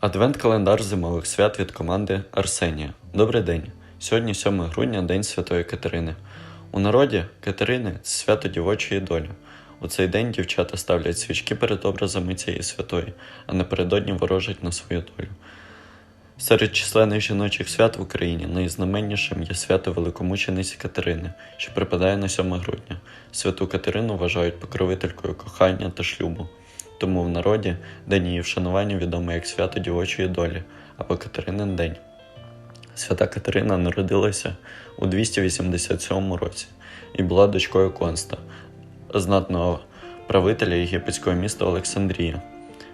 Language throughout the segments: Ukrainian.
Адвент-календар зимових свят від команди Арсенія. Добрий день. Сьогодні 7 грудня, День Святої Катерини. У народі Катерини це свято дівочої долі. У цей день дівчата ставлять свічки перед образами цієї святої, а напередодні ворожать на свою долю. Серед численних жіночих свят в Україні найзнаменнішим є свято Великомучениці Катерини, що припадає на 7 грудня. Святу Катерину вважають покровителькою кохання та шлюбу. Тому в народі день її вшанування відомий як свято дівочої долі або Катеринин день. Свята Катерина народилася у 287 році і була дочкою Конста, знатного правителя єгипетського міста Олександрія.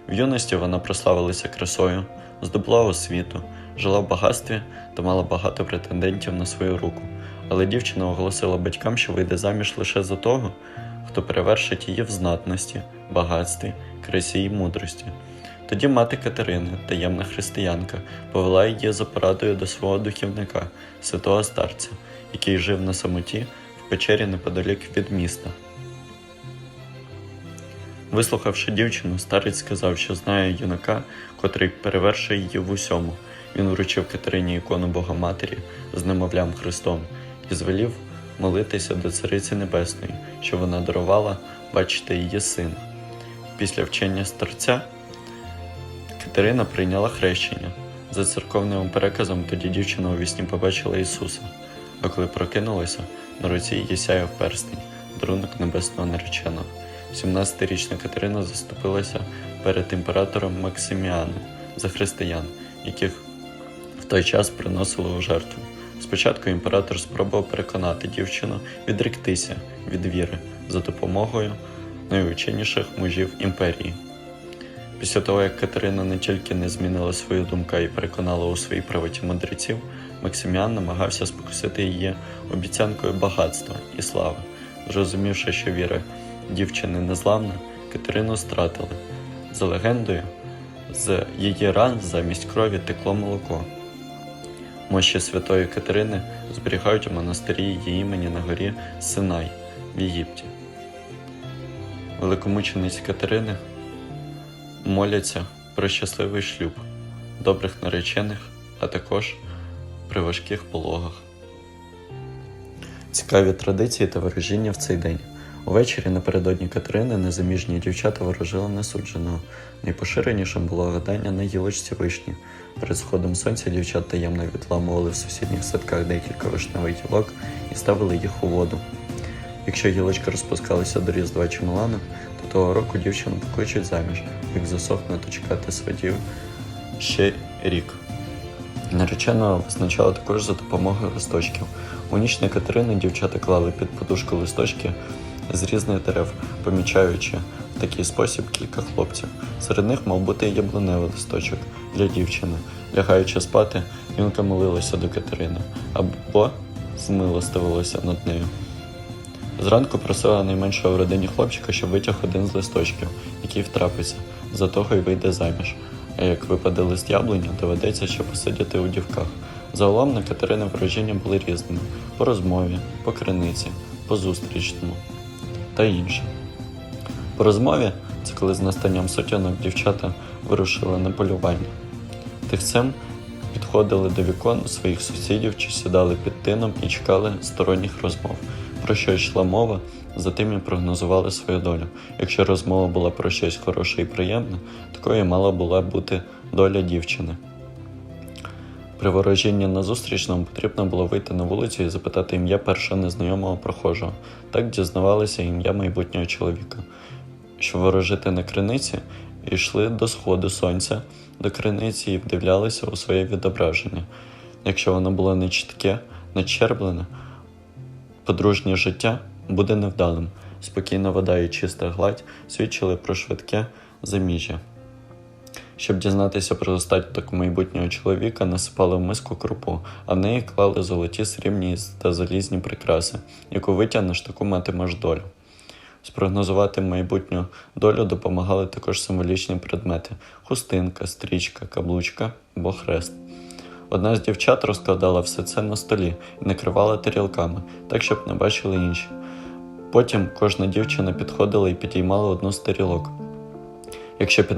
В юності вона прославилася красою, здобула освіту, жила в багатстві та мала багато претендентів на свою руку. Але дівчина оголосила батькам, що вийде заміж лише за того, хто перевершить її в знатності, багатстві, красі й мудрості. Тоді мати Катерини, таємна християнка, повела її за порадою до свого духівника, святого старця, який жив на самоті в печері неподалік від міста. Вислухавши дівчину, старець сказав, що знає юнака, котрий перевершує її в усьому. Він вручив Катерині ікону Богоматері з немовлям Христом і звелів молитися до Цариці Небесної, що вона дарувала бачити її сина. Після вчення старця Катерина прийняла хрещення. За церковним переказом тоді дівчина у вісні побачила Ісуса, а коли прокинулася, на руці її сяяв перстень, дарунок небесного нареченого. 17-річна Катерина заступилася перед імператором Максиміаном за християн, яких в той час приносили у жертву. Спочатку імператор спробував переконати дівчину відректися від віри за допомогою найученіших мужів імперії. Після того, як Катерина не тільки не змінила свою думку і переконала у своїй правоті мудреців, Максиміан намагався спокусити її обіцянкою багатства і слави. Зрозумівши, що віра дівчини незламна, Катерину стратили. За легендою, з її ран замість крові текло молоко. Мощі святої Катерини зберігають у монастирі її імені на горі Синай в Єгипті. Великомучениці Катерини моляться про щасливий шлюб, добрих наречених, а також при важких пологах. Цікаві традиції та ворожіння в цей день. Увечері напередодні Катерини незаміжні дівчата ворожили несудженого. Найпоширенішим було гадання на гілочці вишні. Перед сходом сонця дівчат таємно відламували в сусідніх садках декілька вишневих гілок і ставили їх у воду. Якщо гілочки розпускалися до Різдва чи Милана, то того року дівчину покличуть заміж, як засохне, то чекати сватів ще рік. Нареченого визначали також за допомогою листочків. У ніч на Катерини дівчата клали під подушку листочки з різних дерев, помічаючи в такий спосіб кілька хлопців. Серед них мав бути яблуневий листочок для дівчини. Лягаючи спати, юнка молилася до Катерини або змилостивилася над нею. Зранку просила найменшого в родині хлопчика, щоб витяг один з листочків, який втрапиться, за того й вийде заміж. А як випаде лист яблуня, доведеться ще посидіти у дівках. Загалом на Катерини ворожіння були різними по розмові, по криниці, по зустрічному та інше. По розмові це коли з настанням сотянок дівчата вирушили на полювання. Тихцем підходили до вікон своїх сусідів чи сідали під тином і чекали сторонніх розмов. Про що йшла мова, затим і прогнозували свою долю. Якщо розмова була про щось хороше і приємне, такою мала була бути доля дівчини. При ворожінні на зустрічному потрібно було вийти на вулицю і запитати ім'я першого незнайомого прохожого. Так дізнавалися ім'я майбутнього чоловіка. Щоб ворожити на криниці, йшли до сходу сонця до криниці і вдивлялися у своє відображення. Якщо воно було не чітке, не черблене, подружнє життя буде невдалим. Спокійна вода і чиста гладь свідчили про швидке заміжжя. Щоб дізнатися про достаток майбутнього чоловіка, насипали в миску крупу, а в неї клали золоті, срібні та залізні прикраси, яку витягнеш, таку матимеш долю. Спрогнозувати майбутню долю допомагали також символічні предмети: хустинка, стрічка, каблучка або хрест. Одна з дівчат розкладала все це на столі і накривала тарілками, так щоб не бачили інші. Потім кожна дівчина підходила і підіймала одну з тарілок. Якщо під